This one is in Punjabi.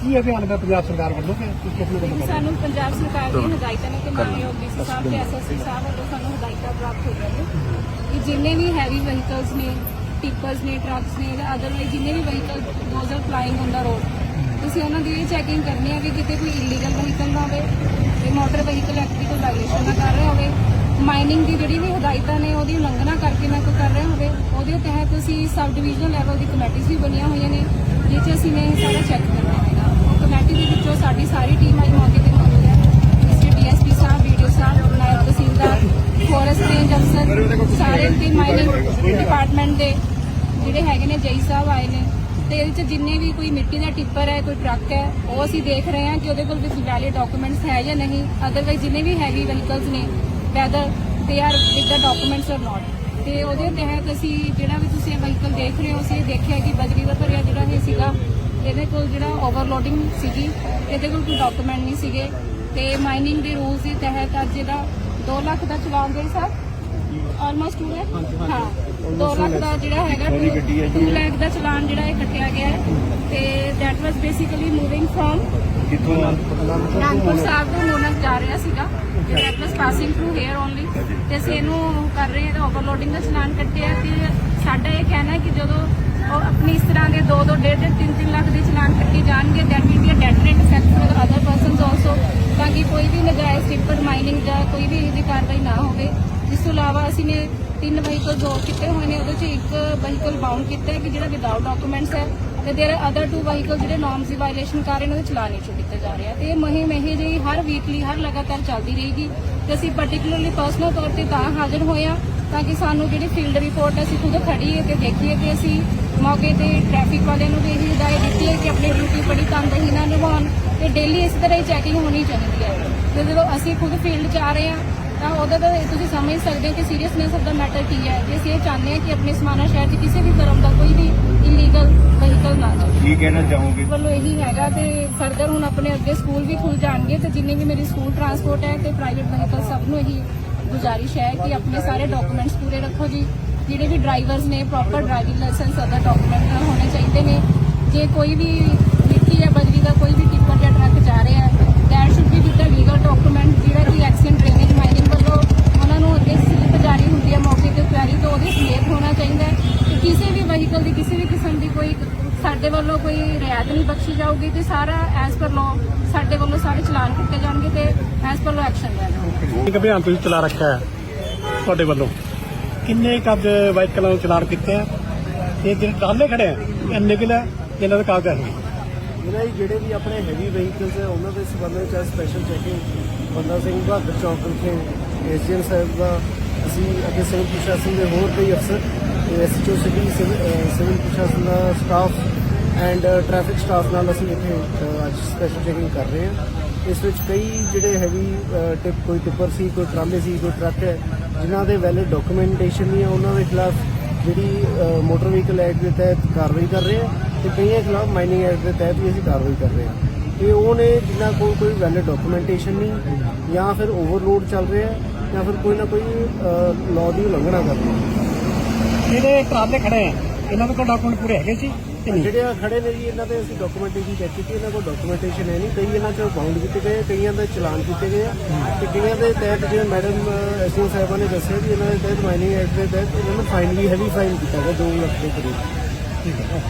ਕੀ ਅਭਿਆਨ ਹੈ ਪੰਜਾਬ ਸਰਕਾਰ ਵੱਲੋਂ ਕਿ ਤੁਸੀਂ ਆਪਣੇ ਵੱਲੋਂ ਕਰ ਸਾਨੂੰ ਪੰਜਾਬ ਸਰਕਾਰ ਦੀ ਹਦਾਇਤਾਂ ਨੇ ਤੇ ਮਾਨਯੋਗ ਡੀਸੀ ਸਾਹਿਬ ਤੇ ਐਸਐਸਸੀ ਸਾਹਿਬ ਵੱਲੋਂ ਸਾਨੂੰ ਹਦਾਇਤਾਂ ਪ੍ਰਾਪਤ ਹੋਈਆਂ ਨੇ ਕਿ ਜਿੰਨੇ ਵੀ ਹੈਵੀ ਵਹੀਕਲਸ ਨੇ ਟਿੱਪਰਸ ਨੇ ਟਰੱਕਸ ਨੇ ਜਾਂ ਅਦਰਵਾਈਜ਼ ਜਿੰਨੇ ਵੀ vehicle those are flying on the road ਤੁਸੀਂ ਉਹਨਾਂ ਦੀ ਇਹ ਚੈਕਿੰਗ ਕਰਨੀ ਹੈ ਕਿ ਕਿਤੇ ਕੋਈ ਇਲੀਗਲ ਵਹੀਕਲ ਨਾ ਹੋਵੇ ਤੇ ਮੋਟਰ ਵਹੀਕਲ ਐਕਟ ਦੀ ਕੋਈ ਵਾਇਲੇਸ਼ਨ ਨਾ ਕਰ ਰਿਹਾ ਹੋਵੇ। ਮਾਈਨਿੰਗ ਦੀ ਜਿਹੜੀ ਵੀ ਹਦਾਇਤਾਂ ਨੇ ਉਹਦੀ ਉਲੰਘਣਾ ਕਰਕੇ ਨਾ ਕੋਈ ਕਰ ਰਿਹਾ ਹੋਵੇ ਉਹਦੇ ਤਹਿਤ ਅਸੀਂ ਸਬ ਡਿਵੀਜ਼ਨਲ ਲੈਵਲ ਦੀ ਕਮੇਟੀਆਂ ਵੀ ਬਣੀਆਂ ਹੋਈਆਂ ਨੇ ਜਿਸ 'ਚ ਅਸੀਂ ਨੇ ਇਹ ਸਾਰਾ ਚੈੱਕ ਕਰਨਾ ਹੈਗਾ ਉਹ ਕਮੇਟੀ ਦੇ ਵਿੱਚੋਂ ਸਾਡੀ ਸਾਰੀ ਟੀਮ ਆਈ ਮੌਕੇ ਤੇ ਮੌਜੂਦ ਹੈ ਮਿਸਟਰ ਡੀਐਸਪੀ ਸਾਹਿਬ ਵੀਡੀਓ ਸਾਹਿਬ ਨਾਇਬ ਤਹਿਸੀਲਦਾਰ ਫੋਰੈਸਟ ਰੇਂਜ ਅਫਸਰ ਦੀ ਮਾਈਨਿੰਗ ਡਿਪਾਰਟਮੈਂਟ ਦੇ ਜਿਹੜੇ ਹੈਗੇ ਨੇ ਜਈ ਸਾਹਿਬ ਆਏ ਨੇ ਤੇ ਇਹਦੇ ਚ ਜਿੰਨੇ ਵੀ ਕੋਈ ਮਿੱਟੀ ਦਾ ਟਿੱਪਰ ਹੈ, ਕੋਈ ਟਰੱਕ ਹੈ, ਉਹ ਅਸੀਂ ਦੇਖ ਰਹੇ ਹਾਂ ਕਿ ਉਹਦੇ ਕੋਲ ਵੀ ਵੈਲਿਡ ਡਾਕੂਮੈਂਟਸ ਹੈ ਜਾਂ ਨਹੀਂ। ਅਦਰਵਾਈਜ਼ ਜਿੰਨੇ ਵੀ ਹੈਵੀ ਵਹੀਕਲਸ ਨੇ whether they are with the documents or not ਤੇ ਉਹਦੇ ਤਹਿਤ ਅਸੀਂ ਜਿਹੜਾ ਵੀ ਤੁਸੀਂ ਵਹੀਕਲ ਦੇਖ ਰਹੇ ਹੋ, ਅਸੀਂ ਦੇਖਿਆ ਕਿ ਬਜਰੀ ਦਾ ਭਰਿਆ ਜਿਹੜਾ ਇਹ ਸੀਗਾ, ਇਹਦੇ ਕੋਲ ਜਿਹੜਾ ਓਵਰਲੋਡਿੰਗ ਸੀਗੀ, ਇਹਦੇ ਕੋਲ ਕੋਈ ਡਾਕੂਮੈਂਟ ਨਹੀਂ ਸੀਗੇ। ਤੇ ਮਾਈਨਿੰਗ ਦੇ ਰੂਲਸ ਦੇ ਤਹਿਤ ਅੱਜ ਇਹਦਾ 2 ਲੱਖ ਦਾ ਚਲਾਨ ਗਏ ਸਾਹਿਬ ਆਲਮੋਸਟ ਹੋ ਗਿਆ? ਹਾਂ। 2 ਲੱਖ ਦਾ ਜਿਹੜਾ ਹੈਗਾ 2 ਲੱਖ ਦਾ ਚਲਾਨ ਜਿਹੜਾ ਇਹ ਕੱਟਿਆ ਗਿਆ ਹੈ। ਤੇ that was basically moving from Nanakpur Sahib ਤੋਂ ਮੋਨਕ ਜਾ ਰਿਹਾ ਸੀਗਾ। ਤੇ that was passing through here only ਤੇ ਅਸੀਂ ਇਹਨੂੰ ਕਰ ਰਹੇ ਹਾਂ ਓਵਰਲੋਡਿੰਗ ਦਾ ਚਲਾਨ ਕੱਟਿਆ। ਤੇ ਸਾਡਾ ਇਹ ਕਹਿਣਾ ਹੈ ਕਿ ਜਦੋਂ ਉਹ ਆਪਣੀ ਇਸ ਤਰ੍ਹਾਂ ਦੇ 2 2 1.5 3 3 ਲੱਖ ਦੇ ਚਲਾਨ ਕੱਟੇ ਜਾਣਗੇ will be a deterrent effect for the other persons also ਤਾਂ ਕਿ ਕੋਈ ਵੀ ਨਜਾਇਜ਼ ਟਿੱਪਰ ਮਾਈਨਿੰਗ ਜਾਂ ਕੋਈ ਵੀ ਇਹਦੀ ਕਾਰਵਾਈ ਨਾ ਹੋਵੇ। ਇਸ ਤੋਂ ਇਲਾਵਾ ਅਸੀਂ ਨੇ ਤਿੰਨ ਵਹੀਕਲ ਜੋੜ ਕੀਤੇ ਹੋਏ ਨੇ, ਉਹਦੇ ਚ ਇੱਕ ਵਹੀਕਲ ਬਾਉਂਡ ਕੀਤਾ ਹੈ ਕਿ ਜਿਹੜਾ ਵਿਦਆਊਟ ਡਾਕੂਮੈਂਟਸ ਹੈ ਤੇ ਦੇਰ ਅਦਰ ਟੂ ਵਹੀਕਲ ਜਿਹੜੇ ਨਾਰਮਸ ਦੀ ਵਾਇਲੇਸ਼ਨ ਕਰ ਰਹੇ ਨੇ ਉਹਦੇ ਚਲਾਨ ਇਸ਼ੂ ਕੀਤੇ ਜਾ ਰਿਹਾ ਤੇ ਇਹ ਮੁਹਿੰਮ ਇਹ ਜਿਹੀ ਹਰ ਵੀਕਲੀ ਹਰ ਲਗਾਤਾਰ ਚੱਲਦੀ ਰਹੇਗੀ ਤੇ ਅਸੀਂ ਪਾਰਟਿਕੂਲਰਲੀ ਪਰਸਨਲ ਤੌਰ ਤੇ ਤਾਂ ਹਾਜ਼ਰ ਹੋਏ ਆ ਤਾਂ ਕਿ ਸਾਨੂੰ ਜਿਹੜੀ ਫੀਲਡ ਰਿਪੋਰਟ ਅਸੀਂ ਖੁਦ ਖੜੀਏ ਤੇ ਦੇਖੀਏ ਕਿ ਅਸੀਂ ਮੌਕੇ ਤੇ ਟ੍ਰੈਫਿਕ ਵਾਲਿਆਂ ਨੂੰ ਵੀ ਇਹ ਹਦਾਇਤ ਦਿੱਤੀ ਹੈ ਕਿ ਆਪਣੀ ਡਿਊਟੀ ਬੜੀ ਤਨਦੇਹੀ ਨਾਲ ਨਿਭਾਉਣ ਤੇ ਡੇਲੀ ਇਸ ਤਰ੍ਹਾਂ ਹੀ ਚੈਕਿੰਗ ਹੋਣੀ ਚਾਹੀਦੀ ਹੈ। ਤੇ ਜਦੋਂ ਅਸੀਂ ਖੁਦ ਫੀਲਡ 'ਚ ਆ ਰਹੇ ਹਾਂ ਤਾਂ ਉਹਦਾ ਤਾਂ ਤੁਸੀਂ ਸਮਝ ਸਕਦੇ ਹੋ ਕਿ ਸੀਰੀਅਸਨੈਸ ਆਫ ਦਾ ਮੈਟਰ ਕੀ ਹੈ। ਜੇ ਅਸੀਂ ਇਹ ਚਾਹੁੰਦੇ ਹਾਂ ਕਿ ਆਪਣੇ ਸਮਾਣਾ ਸ਼ਹਿਰ 'ਚ ਕਿਸੇ ਵੀ ਤਰ੍ਹਾਂ ਦਾ ਕੋਈ ਵੀ ਇਲੀਗਲ ਵਹੀਕਲ ਨਾ ਜਾਵੇ। ਕੀ ਕਹਿਣਾ ਚਾਹੋਗੇ? ਵੱਲੋਂ ਇਹੀ ਹੈਗਾ ਤੇ ਫਰਦਰ ਹੁਣ ਆਪਣੇ ਅੱਗੇ ਸਕੂਲ ਵੀ ਖੁੱਲ ਜਾਣਗੇ ਤੇ ਜਿੰਨੇ ਵੀ ਮੇਰੀ ਸਕੂਲ ਟਰਾਂਸਪੋਰਟ ਹੈ ਤੇ ਪ੍ਰਾਈਵੇਟ ਵਹੀਕਲ ਸਭ ਨੂੰ ਇਹੀ ਗੁਜ਼ਾਰਿਸ਼ ਹੈ ਕਿ ਆਪਣੇ ਸਾਰੇ ਡਾਕੂਮੈਂਟਸ ਪੂਰੇ ਰੱਖੋ ਜੀ। ਜਿਹੜੇ ਵੀ ਡਰਾਈਵਰਸ ਨੇ proper driving licence other document ਹੋਣੇ ਚਾਹੀਦੇ ਨੇ। ਜੇ ਕੋਈ ਵੀ ਮਿੱਟੀ ਜਾਂ ਬਜਰੀ ਦਾ ਕੋਈ ਵੀ ਟਿੱਪਰ ਜਾਂ ਟਰੱਕ ਜਾ ਰਿਹਾ ਹੈ that should be with the legal document ਜਿਹੜਾ ਕਿ ਐਕਸੀਡੈਂਟ ਡਰੇਨੇਜ ਮਾਈਨਿੰਗ ਵੱਲੋਂ ਉਹਨਾਂ ਨੂੰ ਅੱਗੇ ਸਲਿੱਪ ਜਾਰੀ ਹੁੰਦੀ ਹੈ ਮੌਕੇ ਤੇ ਕੁਐਰੀ ਤੋਂ ਉਹਦੇ ਸਮੇਤ ਹੋਣਾ ਚਾਹੀਦਾ ਹੈ ਕਿ ਕਿਸੇ ਵੀ ਵਹੀਕਲ ਦੀ ਕਿਸੇ ਵੀ ਕਿਸਮ ਦੀ ਕੋਈ ਸਾਡੇ ਵੱਲੋਂ ਕੋਈ ਰਿਆਇਤ ਨਹੀਂ ਬਖਸ਼ੀ ਜਾਊਗੀ ਤੇ ਸਾਰਾ ਐਸ ਪਰ ਲਾਅ ਸਾਡੇ ਵੱਲੋਂ ਸਾਰੇ ਚਲਾਨ ਕੀਤੇ ਜਾਣਗੇ ਤੇ ਐਸ ਪਰ ਲਾਅ ਐਕਸ਼ਨ ਲਿਆ ਜਾਊਗਾ। ਇੱਕ ਅਭਿਆਨ ਤੁਸੀਂ ਚਲਾ ਰੱਖਿਆ ਹੈ ਤੁਹਾਡੇ ਵੱਲੋਂ? ਕਿੰਨੇ ਕੱਦ ਵਾਹੀਕਲਾਂ ਨੂੰ ਚਲਾਨ ਕੀਤੇ ਆ? ਤੇ ਜਿਹੜੇ ਟਰਾਲੇ ਖੜੇ ਆ ਇੰਨੇ ਕਿਲਾ ਇਹਨਾਂ ਦਾ ਕਾਗਜ਼ ਹੈ ਇਹਨਾਂ ਜਿਹੜੇ ਵੀ ਆਪਣੇ ਹੈਵੀ ਵਹੀਕਲਸ ਹੈ ਉਹਨਾਂ ਦੇ ਸੰਬੰਧ ਵਿੱਚ ਸਪੈਸ਼ਲ ਚੈਕਿੰਗ ਬੰਦਾ ਸਿੰਘ ਬਹਾਦਰ ਚੌਕ ਵਿਖੇ ਏਸੀਅਨ ਸਾਹਿਬ ਦਾ ਅਸੀਂ ਅੱਗੇ ਸਿਵਲ ਪ੍ਰਸ਼ਾਸਨ ਦੇ ਹੋਰ ਕਈ ਅਫਸਰ ਤੇ ਓ ਸਿਟੀ ਸਿਵਲ ਪ੍ਰਸ਼ਾਸਨ ਦਾ ਸਟਾਫ ਐਂਡ ਟ੍ਰੈਫਿਕ ਸਟਾਫ ਨਾਲ ਅਸੀਂ ਇੱਥੇ ਅੱਜ ਸਪੈਸ਼ਲ ਚੈਕਿੰਗ ਕਰ ਰਹੇ ਹਾਂ। ਇਸ ਵਿੱਚ ਕਈ ਜਿਹੜੇ ਹੈਵੀ ਟਿਪ, ਕੋਈ ਟਿੱਪਰ ਸੀ, ਕੋਈ ਟਰਾਲੇ ਸੀ, ਕੋਈ ਟਰੱਕ ਹੈ, ਜਿਨ੍ਹਾਂ ਦੇ ਵੈਲਿਡ ਡਾਕੂਮੈਂਟੇਸ਼ਨ ਨਹੀਂ ਹੈ, ਉਹਨਾਂ ਦੇ ਖਿਲਾਫ ਜਿਹੜੀ ਮੋਟਰ ਵਹੀਕਲ ਐਕਟ ਦੇ ਤਹਿਤ ਕਾਰਵਾਈ ਕਰ ਰਹੇ ਹਾਂ ਤੇ ਕਈਆਂ ਖਿਲਾਫ ਮਾਈਨਿੰਗ ਐਕਟ ਦੇ ਤਹਿਤ ਵੀ ਅਸੀਂ ਕਾਰਵਾਈ ਕਰ ਰਹੇ ਹਾਂ। ਤੇ ਉਹ ਨੇ ਜਿਨ੍ਹਾਂ ਕੋਲ ਕੋਈ ਵੈਲਿਡ ਡਾਕੂਮੈਂਟੇਸ਼ਨ ਨਹੀਂ, ਜਾਂ ਫਿਰ ਓਵਰਲੋਡ ਚੱਲ ਰਿਹਾ ਜਾਂ ਫਿਰ ਕੋਈ ਨਾ ਕੋਈ ਲਾਅ ਦੀ ਉਲੰਘਣਾ ਕਰ ਰਿਹਾ ਜਿਹੜੇ ਟਰਾਲੇ ਖੜੇ ਆ ਇਹਨਾਂ ਦੇ ਕੋਲ ਡਾਕੂਮੈਂਟ ਪੂਰੇ ਹੈਗੇ ਸੀ ਨਹੀਂ? ਜਿਹੜੇ ਖੜੇ ਨੇ ਜੀ ਇਹਨਾਂ ਦੇ ਅਸੀਂ ਡਾਕੂਮੈਂਟੇਸ਼ਨ ਚੈੱਕ ਕੀਤੀ ਇਹਨਾਂ ਕੋਲ ਡਾਕੂਮੈਂਟੇਸ਼ਨ ਹੈ ਨਹੀਂ। ਕਈ ਇਹਨਾਂ ਚ ਬਾਉਂਡ ਕੀਤੇ ਗਏ ਕਈਆਂ ਦੇ ਚਲਾਨ ਕੀਤੇ ਗਏ ਆ। ਤੇ ਕਈਆਂ ਦੇ ਤਹਿਤ ਜਿਵੇਂ ਮੈਡਮ ਐਸਓ ਸਾਹਿਬਾਂ ਨੇ ਦੱਸਿਆ ਵੀ ਇਹਨਾਂ ਦੇ ਤਹਿਤ ਮਾਈਨਿੰਗ ਐਕਟ ਦੇ ਤਹਿਤ ਇਹਨਾਂ ਨੂੰ ਫਾਈਨ ਵੀ ਹੈਵੀ ਫਾਈਨ ਕੀਤਾ ਗਿਆ 2 ਲੱਖ ਦੇ ਕਰੀਬ। ਠੀਕ ਹੈ।